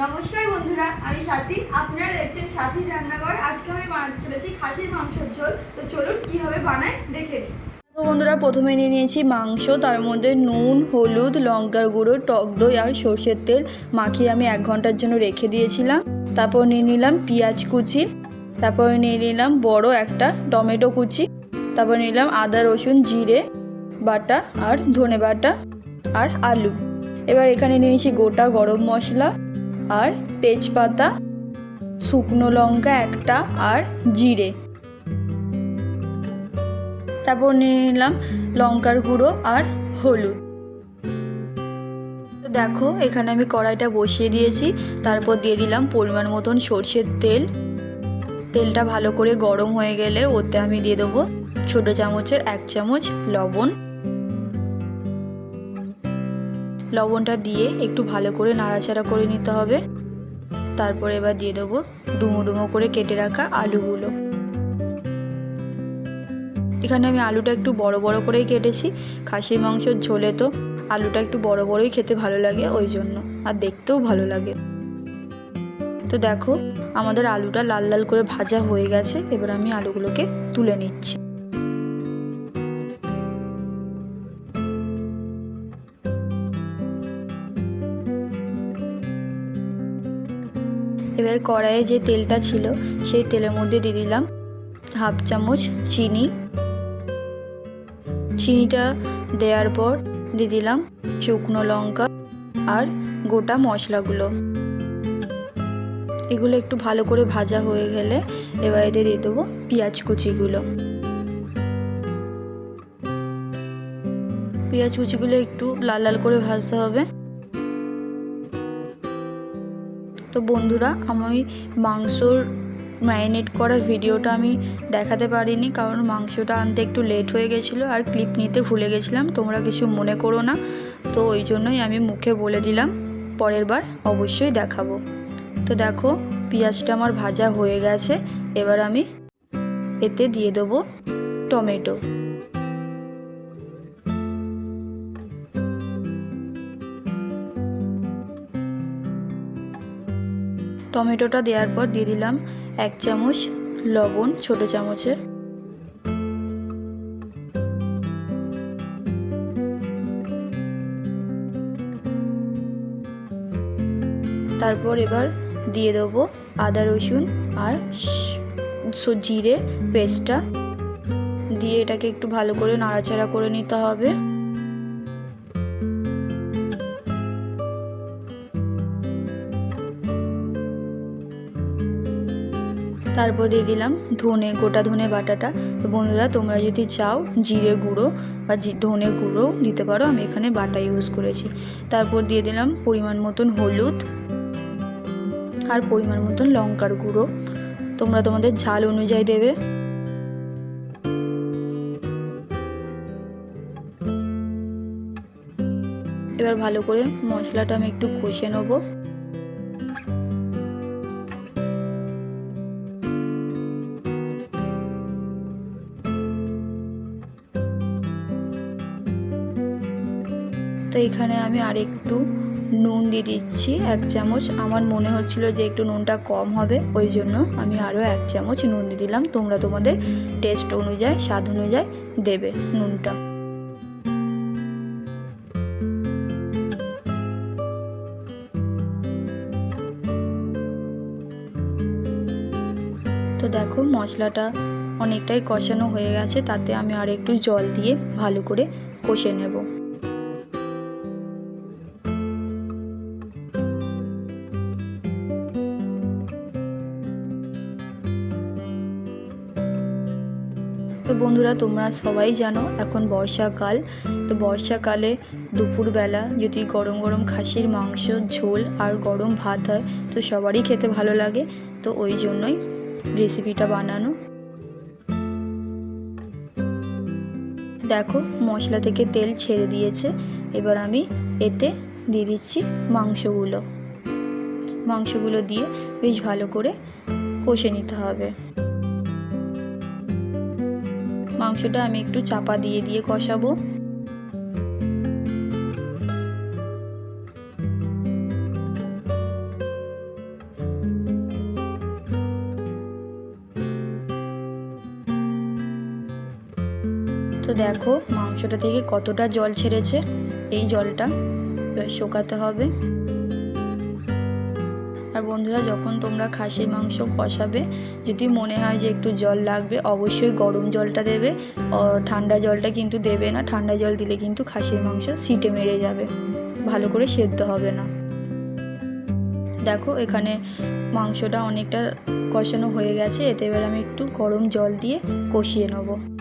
নমস্কার বন্ধুরা, আমি সাথী। আপনারা দেখছেন সাথী রান্নাঘর। আজকে আমি বানাতে চলেছি খাসির মাংসের ঝোল। তো চলুন কীভাবে বানায় দেখে নিই। তো বন্ধুরা, প্রথমে নিয়ে নিয়েছি মাংস। তার মধ্যে নুন, হলুদ, লঙ্কার গুঁড়ো, টক দই আর সর্ষের তেল মাখিয়ে আমি এক ঘণ্টার জন্য রেখে দিয়েছিলাম। তারপর নিয়ে নিলাম পেঁয়াজ কুচি। তারপর নিয়ে নিলাম বড় একটা টমেটো কুচি। তারপর নিলাম আদা, রসুন, জিরে বাটা আর ধনে বাটা আর আলু। এবার এখানে নিয়ে নিয়েছি গোটা গরম মশলা। আর তেজপাতা, শুকনো লঙ্কা একটা আর জিরে। তারপর নিয়ে নিলাম লঙ্কার গুঁড়ো আর হলুদ। দেখো, এখানে আমি কড়াইটা বসিয়ে দিয়েছি, তারপর দিয়ে দিলাম পরিমাণ মতন সর্ষের তেল। তেলটা ভালো করে গরম হয়ে গেলে ওতে আমি দিয়ে দেবো ছোটো চামচের এক চামচ লবণ। লবণটা দিয়ে একটু ভালো করে নাড়াচাড়া করে নিতে হবে। তারপরে এবার দিয়ে দেবো ডুমো ডুমো করে কেটে রাখা আলুগুলো। এখানে আমি আলুটা একটু বড় বড় করেই কেটেছি। খাসির মাংসের ঝোলে তো আলুটা একটু বড় বড়ই খেতে ভালো লাগে ওই জন্য, আর দেখতেও ভালো লাগে। তো দেখো, আমাদের আলুটা লাল লাল করে ভাজা হয়ে গেছে, এবার আমি আলুগুলোকে তুলে নিচ্ছি। এবার কড়াইয়ে যে তেলটা ছিল, সেই তেলের মধ্যে দিয়ে দিলাম হাফ চামচ চিনি। চিনিটা দেওয়ার পর দিয়ে দিলাম শুকনো লঙ্কা আর গোটা মশলাগুলো। এগুলো একটু ভালো করে ভাজা হয়ে গেলে এবার এতে দিয়ে দেবো পেঁয়াজ কুচিগুলো। পেঁয়াজ কুচিগুলো একটু লাল লাল করে ভাজতে হবে। তো বন্ধুরা, আমি মাংসর ম্যারিনেট করার ভিডিওটা আমি দেখাতে পারিনি কারণ মাংসটা আনতে একটু লেট হয়ে গেছিল আর ক্লিপ নিতে ভুলে গেছিলাম, তোমরা কিছু মনে করো না। তো ওই জন্যই আমি মুখে বলে দিলাম, পরের বার অবশ্যই দেখাবো। তো দেখো, পেঁয়াজটা আমার ভাজা হয়ে গেছে, এবার আমি এতে দিয়ে দেবো টমেটো। টমেটোটা দেওয়ার পর দিয়ে দিলাম এক চামচ লবণ, ছোট চামচের। তারপর এবার দিয়ে দেবো আদা, রসুন আর জিরে পেস্টটা। দিয়ে এটাকে একটু ভালো করে নাড়াচাড়া করে নিতে হবে। তারপর দিয়ে দিলাম ধনে, গোটা ধনে বাটাটা। তো বন্ধুরা, তোমরা যদি চাও জিরে গুঁড়ো বা ধনে গুঁড়ো দিতে পারো, আমি এখানে বাটা ইউজ করেছি। তারপর দিয়ে দিলাম পরিমাণ মতন হলুদ আর পরিমাণ মতন লঙ্কার গুঁড়ো। তোমরা তোমাদের ঝাল অনুযায়ী দেবে। এবার ভালো করে মশলাটা আমি একটু কষে নেব। তো এখানে আমি আর একটু নুন দিয়ে দিচ্ছি, এক চামচ। আমার মনে হচ্ছিল যে একটু নুনটা কম হবে, ওই জন্য আমি আরও এক চামচ নুন দিয়ে দিলাম। তোমরা তোমাদের টেস্ট অনুযায়ী, স্বাদ অনুযায়ী দেবে নুনটা। তো দেখো, মশলাটা অনেকটাই কষানো হয়ে গেছে, তাতে আমি আর একটু জল দিয়ে ভালো করে কষে নেব। তো বন্ধুরা, তোমরা সবাই জানো এখন বর্ষাকাল। তো বর্ষাকালে দুপুরবেলা যদি গরম গরম খাসির মাংস, ঝোল আর গরম ভাত হয়, তো সবারই খেতে ভালো লাগে। তো ওই জন্যই রেসিপিটা বানানো। দেখো, মশলা থেকে তেল ছেড়ে দিয়েছে। এবার আমি এতে দিয়ে দিচ্ছি মাংসগুলো। মাংসগুলো দিয়ে বেশ ভালো করে কষে নিতে হবে। মাংসটা আমি একটু চাপা দিয়ে দিয়ে কষাবো। তো দেখো মাংসটা থেকে কতটা জল ছেড়েছে, এই জলটা শোকাতে হবে। আর বন্ধুরা, যখন তোমরা খাসির মাংস কষাবে, যদি মনে হয় যে একটু জল লাগবে, অবশ্যই গরম জলটা দেবে। ঠান্ডা জলটা কিন্তু দেবে না। ঠান্ডা জল দিলে কিন্তু খাসির মাংস সিটে মেরে যাবে। ভালো করে সেদ্ধ হবে না। দেখো, এখানে মাংসটা অনেকটা কষানো হয়ে গেছে। এতে এবার আমি একটু গরম জল দিয়ে কষিয়ে নেব।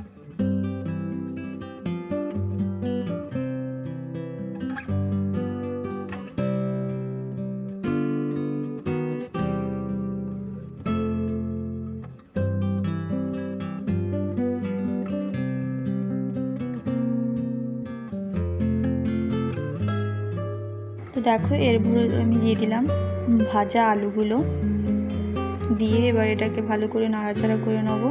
তো দেখো, এর ভরে আমি দিয়ে দিলাম। ভাজা আলুগুলো দিয়ে এবার এটাকে ভালো করে নাড়াচাড়া করে নেব।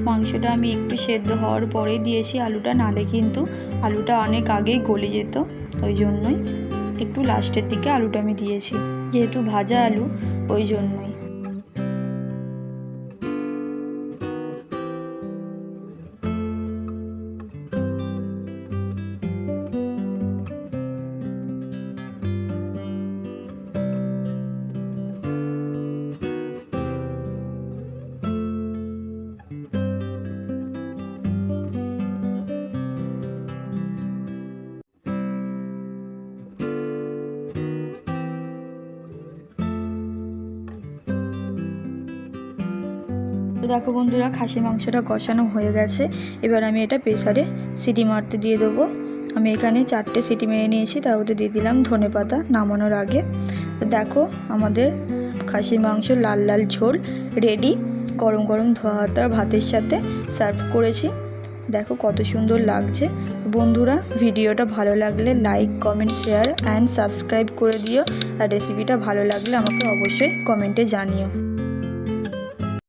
মাংসটা আমি একটু সেদ্ধ হওয়ার পরেই দিয়েছি আলুটা, নালে কিন্তু আলুটা অনেক আগেই গলে যেত, ওই জন্যই। একটু লাস্টের দিকে আলুটা আমি দিয়েছি, যেহেতু ভাজা আলু, ওই জন্যই। দেখো বন্ধুরা খাসি মাংসটা কষানো হয়ে গেছে। এবার আমি এটা প্রেসারে সিটি মারতে দিয়ে দেবো। আমি এখানে চারটে সিটি মেরে নিয়েছি, তার মধ্যে দিয়ে দিলাম ধনে পাতা নামানোর আগে। দেখো আমাদের খাসির মাংস লাল লাল ঝোল রেডি গরম গরম ধোয়া ভাতের সাথে সার্ভ করেছি। দেখো কত সুন্দর লাগছে। বন্ধুরা, ভিডিওটা ভালো লাগলে like comment share and subscribe করে দিও। আর রেসিপিটা ভালো লাগলে আমাকে অবশ্যই কমেন্টে জানিও।